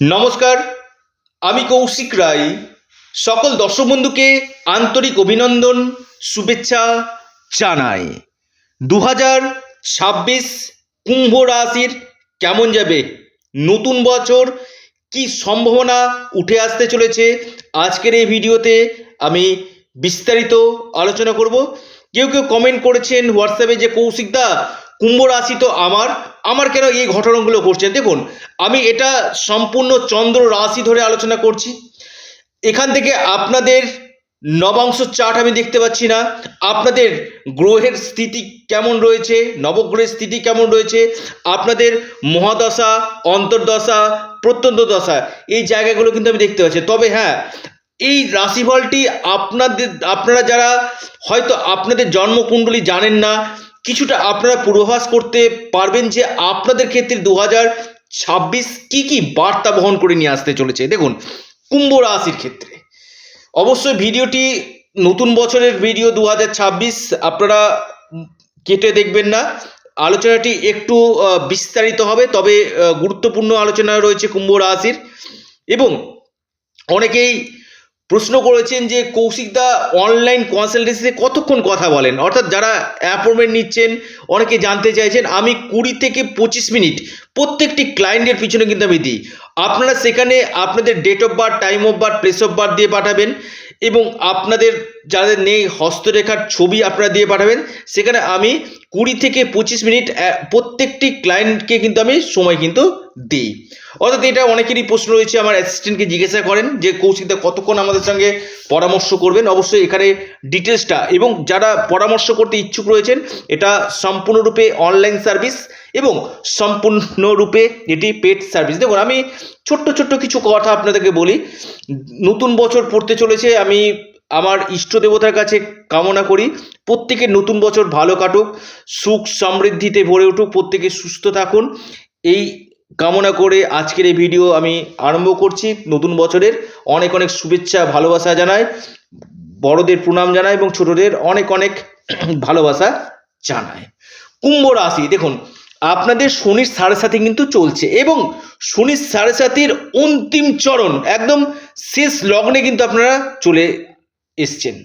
নমস্কার, আমি কৌশিক রায়। সকল দর্শক বন্ধুকে আন্তরিক অভিনন্দন, শুভেচ্ছা জানাই। দু হাজার ছাব্বিশ কুম্ভ রাশির কেমন যাবে? নতুন বছর কি সম্ভাবনা উঠে আসতে চলেছে? আজকের এই ভিডিওতে আমি বিস্তারিত আলোচনা করব। কেউ কেউ কমেন্ট করেছেন হোয়াটসঅ্যাপে যে কৌশিকদা কুম্ভ রাশি তো আমার আমার কেন এই ঘটনাগুলো করছেন দেখুন, আমি এটা সম্পূর্ণ চন্দ্র রাশি ধরে আলোচনা করছি। এখান থেকে আপনাদের নবাংশ চার্ট আমি দেখতে পাচ্ছি না। আপনাদের গ্রহের স্থিতি কেমন রয়েছে? নবগ্রহের স্থিতি কেমন রয়েছে? আপনাদের মহাদশা, অন্তর্দশা প্রত্যন্ত দশা এই জায়গাগুলো কিন্তু আমি দেখতে পাচ্ছি। তবে হ্যাঁ এই রাশিফলটি আপনাদের, আপনারা যারা হয়তো আপনাদের জন্মকুণ্ডলী জানেন না কিছুটা আপনারা পূর্বাভাস করতে পারবেন যে আপনাদের ক্ষেত্রে দু হাজার ছাব্বিশ কী কী বার্তা বহন করে নিয়ে আসতে চলেছে। দেখুন, কুম্ভ রাশির ক্ষেত্রে। অবশ্যই ভিডিওটি নতুন বছরের ভিডিও দু হাজার ছাব্বিশ, আপনারা কেটে দেখবেন না। আলোচনাটি একটু বিস্তারিত হবে, তবে গুরুত্বপূর্ণ আলোচনা রয়েছে কুম্ভ রাশির। এবং অনেকেই প্রশ্ন করেছেন যে কৌশিকদা অনলাইন কনসালটেন্সিতে কতক্ষণ কথা বলেন? অর্থাৎ যারা অ্যাপয়েন্টমেন্ট নিচ্ছেন, অনেকে জানতে চাইছেন, আমি কুড়ি থেকে পঁচিশ মিনিট প্রত্যেকটি ক্লায়েন্টের পিছনে কিন্তু আমি দিই। আপনারা সেখানে আপনাদের date of birth time of birth place of birth দিয়ে পাঠাবেন এবং আপনাদের যাদের নেই হস্তরেখার ছবি আপনারা দিয়ে পাঠাবেন। সেখানে আমি কুড়ি থেকে পঁচিশ মিনিট প্রত্যেকটি ক্লায়েন্টকে কিন্তু আমি সময় কিন্তু দিই। অর্থাৎ এটা অনেকেরই প্রশ্ন রয়েছে, আমার অ্যাসিস্ট্যান্টকে জিজ্ঞাসা করেন যে, কৌশিকদা, কতক্ষণ আমাদের সঙ্গে পরামর্শ করবেন? অবশ্যই এখানে ডিটেলসটা এবং যারা পরামর্শ করতে ইচ্ছুক রয়েছেন, এটা সম্পূর্ণরূপে অনলাইন সার্ভিস এবং সম্পূর্ণরূপে এটি পেড সার্ভিস দেখুন, আমি ছোট্ট ছোট্ট কিছু কথা আপনাদেরকে বলি। নতুন বছর পড়তে চলেছে, আমি আমার ইষ্ট দেবতার কাছে কামনা করি প্রত্যেকের নতুন বছর ভালো কাটুক, সুখ সমৃদ্ধিতে ভরে উঠুক, প্রত্যেকে সুস্থ থাকুন। এই কামনা করে আজকের এই ভিডিও আমি আরম্ভ করছি। নতুন বছরের অনেক অনেক শুভেচ্ছা, ভালোবাসা জানাই, বড়দের প্রণাম জানাই এবং ছোটদের অনেক অনেক ভালোবাসা জানাই। কুম্ভ রাশি, দেখুন, আপনাদের শনির সাড়ে সাথে কিন্তু চলছে এবং শনির সাড়ে সাতির অন্তিম চরণ, একদম শেষ লগ্নে কিন্তু আপনারা চলে এসছেন।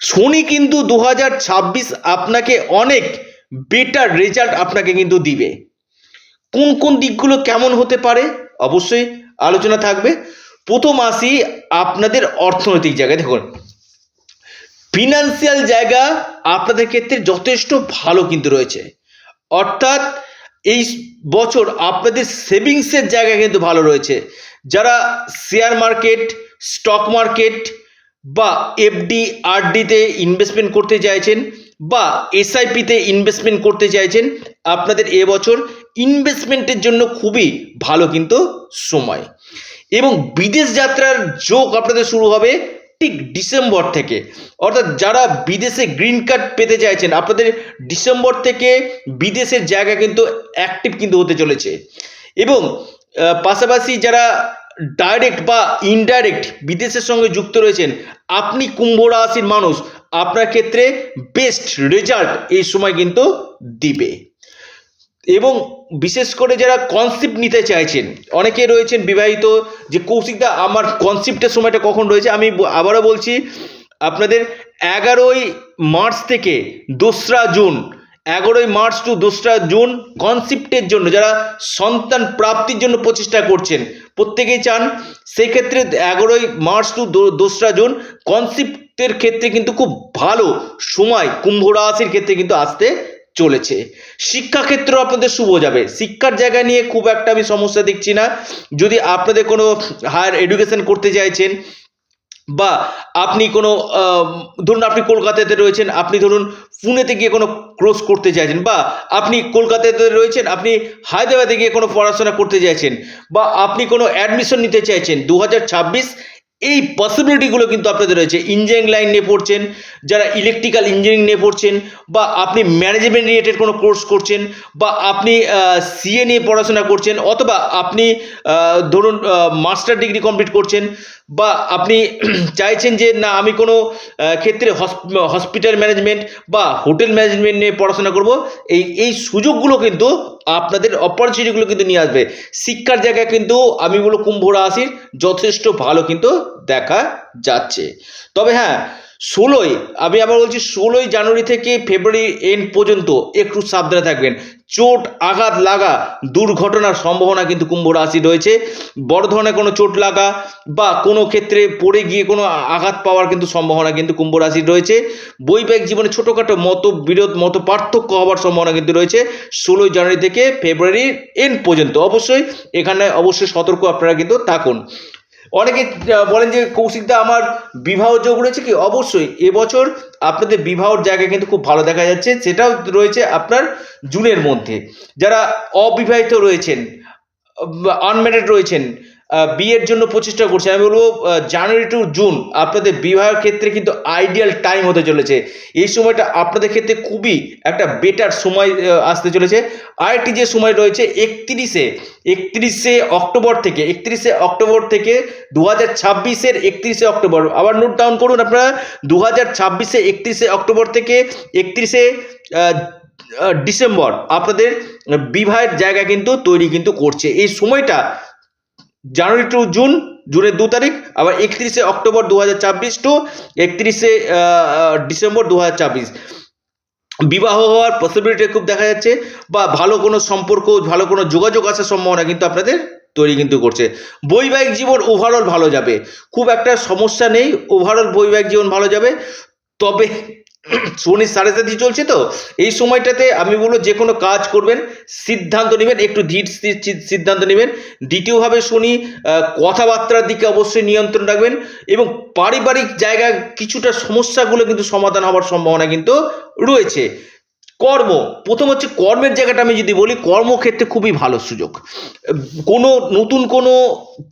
শনি কিন্তু দু হাজার ছাব্বিশ আপনাকে অনেক বেটার রেজাল্ট আপনাকে কিন্তু দিবে। কোন কোন দিকগুলো কেমন হতে পারে? অবশ্যই আলোচনা থাকবে। প্রথম আসি আপনাদের অর্থনৈতিক জায়গায়। দেখুন ফিনান্সিয়াল জায়গা আপনাদের ক্ষেত্রে যথেষ্ট ভালো কিন্তু রয়েছে। অর্থাৎ এই বছর আপনাদের সেভিংসের জায়গা কিন্তু ভালো রয়েছে। যারা শেয়ার মার্কেট স্টক মার্কেট বা এফডি আরডিতে ইনভেস্টমেন্ট করতে চাইছেন বা এসআইপিতে ইনভেস্টমেন্ট করতে চাইছেন, আপনাদের এবছর ইনভেস্টমেন্টের জন্য খুবই ভালো কিন্তু সময়। এবং বিদেশ যাত্রার যোগ আপনাদের শুরু হবে ঠিক ডিসেম্বর থেকে। অর্থাৎ যারা বিদেশে গ্রিন কার্ড পেতে চাইছেন, আপনাদের ডিসেম্বর থেকে বিদেশের জায়গা কিন্তু অ্যাক্টিভ কিন্তু হতে চলেছে। এবং পাশাপাশি যারা ডাইরেক্ট বা ইনডাইরেক্ট বিদেশের সঙ্গে যুক্ত রয়েছেন, আপনি কুম্ভ রাশির মানুষ, আপনার ক্ষেত্রে বেস্ট রেজাল্ট এই সময় কিন্তু দিবে। এবং বিশেষ করে যারা কনসেপ্ট নিতে চাইছেন, অনেকে রয়েছেন বিবাহিত, যে কৌশিকদা আমার কনসেপ্টের সময়টা কখন রয়েছে, আমি আবারও বলছি, আপনাদের এগারোই মার্চ থেকে দোসরা জুন, এগারোই মার্চ টু দোসরা জুন কনসেপ্টের জন্য, যারা সন্তান প্রাপ্তির জন্য প্রচেষ্টা করছেন প্রত্যেকেই চান। সেক্ষেত্রে এগারোই মার্চ টু দোসরা জুন কনসেপ্টের ক্ষেত্রে কিন্তু খুব ভালো সময় কুম্ভ রাশির ক্ষেত্রে কিন্তু আসতে চলেছে। শিক্ষাক্ষেত্র আপনাদের শুভ যাবে। শিক্ষার জায়গা নিয়ে খুব একটা আমি সমস্যা দেখছি না। যদি আপনাদের কোনো হায়ার এডুকেশন করতে চাইছেন বা আপনি কোনো ধরুন আপনি কলকাতাতে রয়েছেন, আপনি ধরুন পুনেতে গিয়ে কোনো ক্রস করতে চাইছেন বা আপনি কলকাতাতে রয়েছেন, আপনি হায়দ্রাবাদে গিয়ে কোনো পড়াশোনা করতে চাইছেন বা আপনি কোনো অ্যাডমিশন নিতে চাইছেন দু হাজার ছাব্বিশ এই পসিবিলিটিগুলো কিন্তু আপনাদের রয়েছে। ইঞ্জিনিয়ারিং লাইন নিয়ে পড়ছেন, যারা ইলেকট্রিক্যাল ইঞ্জিনিয়ারিং নিয়ে পড়ছেন বা আপনি ম্যানেজমেন্ট রিলেটেড কোনো কোর্স করছেন বা আপনি সিএ নিয়ে পড়াশোনা করছেন অথবা আপনি ধরুন মাস্টার ডিগ্রি কমপ্লিট করছেন বা আপনি চাইছেন যে না, আমি কোনো ক্ষেত্রে হসপিটাল ম্যানেজমেন্ট বা হোটেল ম্যানেজমেন্ট নিয়ে পড়াশোনা করব, এই এই সুযোগগুলো কিন্তু আপনাদের অপরচুনিটিগুলো কিন্তু নিয়ে আসবে। শিক্ষার জায়গায় কিন্তু আমি বলব কুম্ভ রাশির যথেষ্ট ভালো কিন্তু দেখা যাচ্ছে। তবে হ্যাঁ ষোলোই, আমি আবার বলছি ষোলোই জানুয়ারি থেকে ফেব্রুয়ারি এন্ড পর্যন্ত একটু সাবধানে থাকবেন। চোট, আঘাত লাগা, দুর্ঘটনার সম্ভাবনা কিন্তু কুম্ভ রাশি রয়েছে। বড় ধরনের কোনো চোট লাগা বা কোনো ক্ষেত্রে পড়ে গিয়ে কোনো আঘাত পাওয়ার কিন্তু সম্ভাবনা কিন্তু কুম্ভ রাশির রয়েছে। বৈবাহিক জীবনে ছোটোখাটো মত বিরোধ, মত পার্থক্য হওয়ার সম্ভাবনা কিন্তু রয়েছে ষোলোই জানুয়ারি থেকে ফেব্রুয়ারি এন্ড পর্যন্ত। অবশ্যই এখানে অবশ্যই সতর্ক আপনারা কিন্তু থাকুন। অনেকে বলেন যে কৌশিকদা আমার বিবাহ যোগ রয়েছে কি? অবশ্যই। এবছর আপনাদের বিবাহর জায়গা কিন্তু খুব ভালো দেখা যাচ্ছে। সেটাও রয়েছে আপনার জুনের মধ্যে। যারা অবিবাহিত রয়েছেন আনম্যারিড রয়েছেন বিয়ের জন্য প্রচেষ্টা করছেন আমি বলব জানুয়ারি টু জুন আপনাদের বিবাহের ক্ষেত্রে কিন্তু আইডিয়াল টাইম হতে চলেছে। এই সময়টা আপনাদের ক্ষেত্রে খুবই একটা বেটার সময় আসতে চলেছে। আরেকটি যে সময় রয়েছে, একত্রিশে। একত্রিশে অক্টোবর থেকে, একত্রিশে অক্টোবর থেকে দু হাজার ছাব্বিশের একত্রিশে অক্টোবর। আবার নোট ডাউন করুন আপনারা দু হাজার ছাব্বিশে একত্রিশে অক্টোবর থেকে একত্রিশে ডিসেম্বর আপনাদের বিবাহের জায়গা কিন্তু তৈরি কিন্তু করছে। এই সময়টা জানুয়ারি টু জুন জুনের দু তারিখ, আবার একত্রিশে অক্টোবর দু হাজার ছাব্বিশ টু একত্রিশে ডিসেম্বর দু হাজার ছাব্বিশ। বিবাহ হওয়ার পসিবিলিটি খুব দেখা যাচ্ছে, বা ভালো কোনো সম্পর্ক, ভালো কোনো যোগাযোগ আসার সম্ভাবনা কিন্তু আপনাদের তৈরি কিন্তু করছে। বৈবাহিক জীবন ওভারঅল ভালো যাবে। খুব একটা সমস্যা নেই ওভারঅল বৈবাহিক জীবন ভালো যাবে, তবে শনি সাড়ে সাথে চলছে তো। এই সময়টাতে আমি বলব যে কোনো কাজ করবেন, সিদ্ধান্ত নেবেন, একটু ধীর সিদ্ধান্ত নেবেন। দ্বিতীয়ভাবে শনি কথাবার্তার দিকে অবশ্যই নিয়ন্ত্রণ রাখবেন এবং পারিবারিক জায়গায় কিছুটা সমস্যাগুলো কিন্তু সমাধান হওয়ার সম্ভাবনা কিন্তু রয়েছে। কর্ম, প্রথম হচ্ছে কর্মের জায়গাটা আমি যদি বলি, কর্মক্ষেত্রে খুবই ভালো সুযোগ। কোনো নতুন কোনো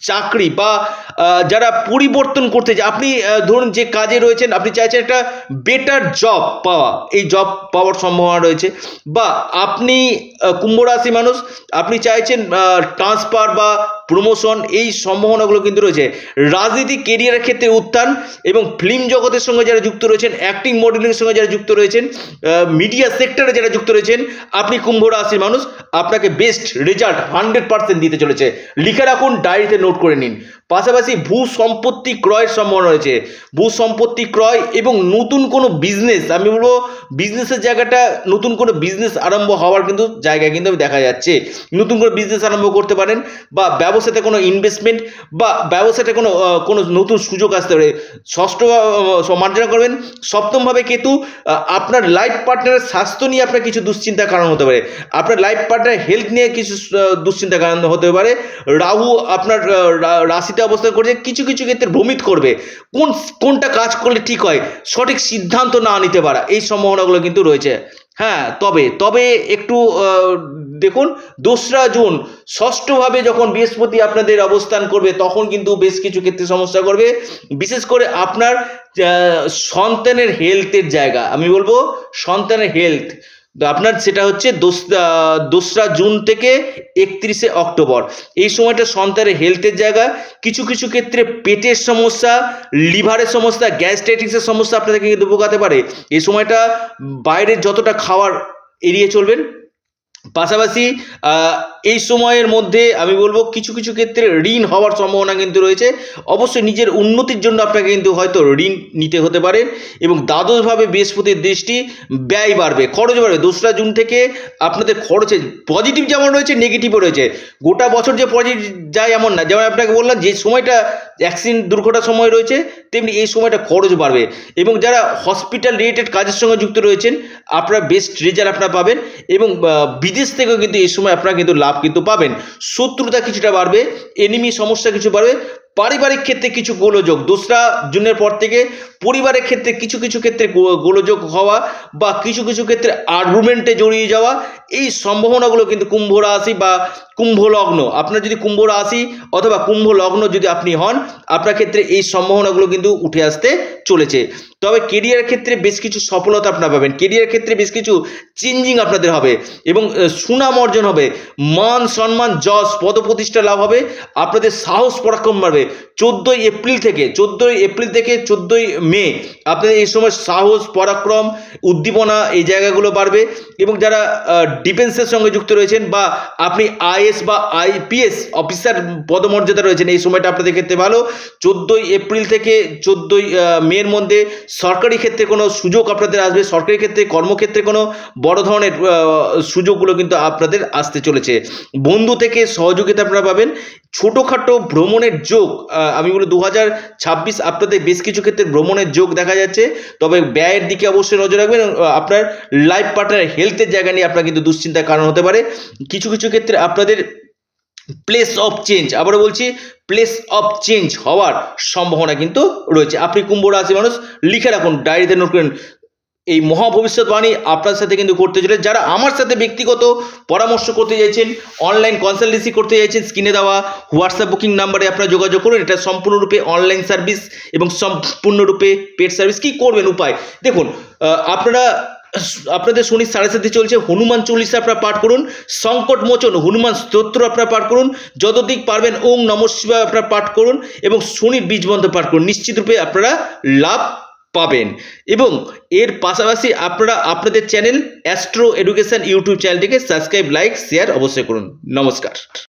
চাকরি বা যারা পরিবর্তন করতে চায় আপনি ধরুন যে কাজে রয়েছেন আপনি চাইছেন একটা বেটার জব পাওয়া এই জব পাওয়ার সম্ভাবনা রয়েছে বা আপনি আহ, কুম্ভ রাশি মানুষ আপনি চাইছেন ট্রান্সফার বা প্রমোশন এই সম্ভাবনাগুলো কিন্তু রয়েছে। রাজনীতি কেরিয়ারের ক্ষেত্রে উত্থান এবং ফিল্ম জগতের সঙ্গে যারা যুক্ত রয়েছেন অ্যাক্টিং মডেলিংয়ের সঙ্গে যারা যুক্ত রয়েছেন মিডিয়া সেক্টরে যারা যুক্ত রয়েছেন আপনি কুম্ভ রাশির মানুষ আপনাকে বেস্ট রেজাল্ট হান্ড্রেড পার্সেন্ট দিতে চলেছে। লিখে রাখুন ডায়েরিতে নোট করে নিন। পাশাপাশি ভূ সম্পত্তি ক্রয়ের সম্ভাবনা রয়েছে। ভূ সম্পত্তি ক্রয় এবং নতুন কোনো বিজনেস আমি বলব বিজনেসের জায়গাটা নতুন কোনো বিজনেস আরম্ভ হওয়ার কিন্তু জায়গা কিন্তু আমি দেখা যাচ্ছে। নতুন করে বিজনেস আরম্ভ করতে পারেন বা ব্যবসাতে কোনো ইনভেস্টমেন্ট বা ব্যবসাতে কোনো কোনো নতুন সুযোগ আসতে পারে। ষষ্ঠ আহ, মার্জনা করবেন। সপ্তমভাবে কেতু আপনার লাইফ পার্টনারের স্বাস্থ্য নিয়ে আপনার কিছু দুশ্চিন্তার কারণ হতে পারে। আপনার লাইফ পার্টনার হেলথ নিয়ে কিছু দুশ্চিন্তার কারণ হতে পারে। রাহু আপনার রাশিতে অবস্থান করছে, কিছু কিছু ক্ষেত্রে ভ্রমিত করবে। কোন, কোনটা কাজ করলে ঠিক হয়, সঠিক সিদ্ধান্ত না নিতে পারা, এই সম্ভাবনাগুলো কিন্তু রয়েছে। হ্যাঁ তবে তবে একটু দেখুন, দোসরা জুন, ষষ্ঠভাবে যখন বৃহস্পতি আপনাদের অবস্থান করবে, তখন কিন্তু বেশ কিছু ক্ষেত্রে সমস্যা করবে। বিশেষ করে আপনার সন্তানের হেলথের জায়গা, আমি বলব সন্তানের হেলথ আপনার সেটা হচ্ছে দোস- দোসরা জুন থেকে একত্রিশে অক্টোবর। এই সময়টা সন্তানের হেলথের জায়গা। কিছু কিছু ক্ষেত্রে পেটের সমস্যা, লিভারের সমস্যা গ্যাস্ট্রাইটিসের সমস্যা আপনাদেরকে কিন্তু ভোগাতে পারে। এই সময়টা বাইরের যতটা খাওয়ার এড়িয়ে চলবেন পাশাপাশি এই সময়ের মধ্যে আমি বলব কিছু কিছু ক্ষেত্রে ঋণ হওয়ার সম্ভাবনা কিন্তু রয়েছে। অবশ্যই নিজের উন্নতির জন্য আপনাকে কিন্তু হয়তো ঋণ নিতে হতে পারে এবং দ্বাদশভাবে বৃহস্পতির দৃষ্টি ব্যয় বাড়বে, খরচ বাড়বে। দোসরা জুন থেকে আপনাদের খরচে পজিটিভ যেমন রয়েছে নেগেটিভও রয়েছে। গোটা বছর যে পজিটিভ যায় এমন না। যেমন আপনাকে বললাম, যে সময়টা অ্যাক্সিডেন্ট দুর্ঘটনার সময় রয়েছে, তেমনি এই সময়টা খরচ বাড়বে। এবং যারা হসপিটাল রিলেটেড কাজের সঙ্গে যুক্ত রয়েছেন, আপনারা বেস্ট রেজাল্ট আপনারা পাবেন এবং বিদেশ থেকেও কিন্তু এই সময় আপনারা কিন্তু লাভ কিন্তু পাবেন। শত্রুতা কিছুটা বাড়বে এনিমি সমস্যা কিছু বাড়বে পারিবারিক ক্ষেত্রে কিছু গোলযোগ। দোসরা জুনের পর থেকে পরিবারের ক্ষেত্রে কিছু কিছু ক্ষেত্রে গোলযোগ হওয়া বা কিছু কিছু ক্ষেত্রে আর্গুমেন্টে জড়িয়ে যাওয়া, এই সম্ভাবনাগুলো কিন্তু কুম্ভ রাশি বা কুম্ভ লগ্ন। আপনার যদি কুম্ভ রাশি অথবা কুম্ভ লগ্ন যদি আপনি হন, আপনার ক্ষেত্রে এই সম্ভাবনাগুলো কিন্তু উঠে আসতে চলেছে। তবে কেরিয়ার ক্ষেত্রে বেশ কিছু সফলতা আপনারা পাবেন। কেরিয়ার ক্ষেত্রে বেশ কিছু চেঞ্জিং আপনাদের হবে এবং সুনাম অর্জন হবে। মান সম্মান, যশ, পদপ্রতিষ্ঠা লাভ হবে। আপনাদের সাহস পরাক্রম বাড়বে। চোদ্দোই এপ্রিল থেকে, চোদ্দোই এপ্রিল থেকে চোদ্দোই মে আপনাদের এই সময় সাহস, পরাক্রম, উদ্দীপনা এই জায়গাগুলো বাড়বে এবং যারা ডিফেন্সের সঙ্গে যুক্ত রয়েছেন বা আপনি আইএস বা আইপিএস অফিসার পদমর্যাদা রয়েছেন, এই সময়টা আপনাদের ক্ষেত্রে ভালো। চোদ্দোই এপ্রিল থেকে চোদ্দোই মের মধ্যে সরকারি ক্ষেত্রে কোনো সুযোগ আপনাদের আসবে? সরকারি ক্ষেত্রে, কর্মক্ষেত্রে কোনো বড় ধরনের সুযোগগুলো কিন্তু আপনাদের আসতে চলেছে। বন্ধু থেকে সহযোগিতা আপনারা পাবেন। ছোটোখাটো ভ্রমণের যোগ আমি বলি দু হাজার ছাব্বিশ আপনাদের বেশ কিছু ক্ষেত্রে ভ্রমণের যোগ দেখা যাচ্ছে। তবে ব্যয়ের দিকে অবশ্যই নজর রাখবেন। আপনার লাইফ পার্টনার হেলথের জায়গা নিয়ে আপনার কিন্তু দুশ্চিন্তার কারণ হতে পারে। কিছু কিছু ক্ষেত্রে আপনাদের প্লেস অফ চেঞ্জ আবারও বলছি প্লেস অফ চেঞ্জ হওয়ার সম্ভাবনা কিন্তু রয়েছে। আপনি কুম্ভ রাশি মানুষ, লিখে রাখুন ডায়েরিতে নোট করেন, এই মহা ভবিষ্যৎবাণী আপনার সাথে কিন্তু করতে চলে যারা আমার সাথে ব্যক্তিগত পরামর্শ করতে চাইছেন অনলাইন কনসালটেন্সি করতে চাইছেন স্ক্রিনে দেওয়া হোয়াটসঅ্যাপ বুকিং নাম্বারে আপনারা যোগাযোগ করুন। এটা সম্পূর্ণরূপে অনলাইন সার্ভিস এবং সম্পূর্ণরূপে পেড সার্ভিস কি করবেন? উপায়। দেখুন আপনারা আপনাদের শনি সাড়ে সাথে চলছে। হনুমান চল্লিশা আপনারা পাঠ করুন। সংকট মোচন, হনুমান স্তোত্র আপনারা পাঠ করুন। যতদিক পারবেন ওং নম শিবায় আপনারা পাঠ করুন এবং শনির বীজ মন্ত্র পাঠ করুন। নিশ্চিতরূপে আপনারা লাভ পাবেন। এবং এর পাশাপাশি আপনারা আপনাদের চ্যানেল অ্যাস্ট্রো এডুকেশন ইউটিউব চ্যানেলটিকে সাবস্ক্রাইব, লাইক, শেয়ার অবশ্যই করুন। নমস্কার।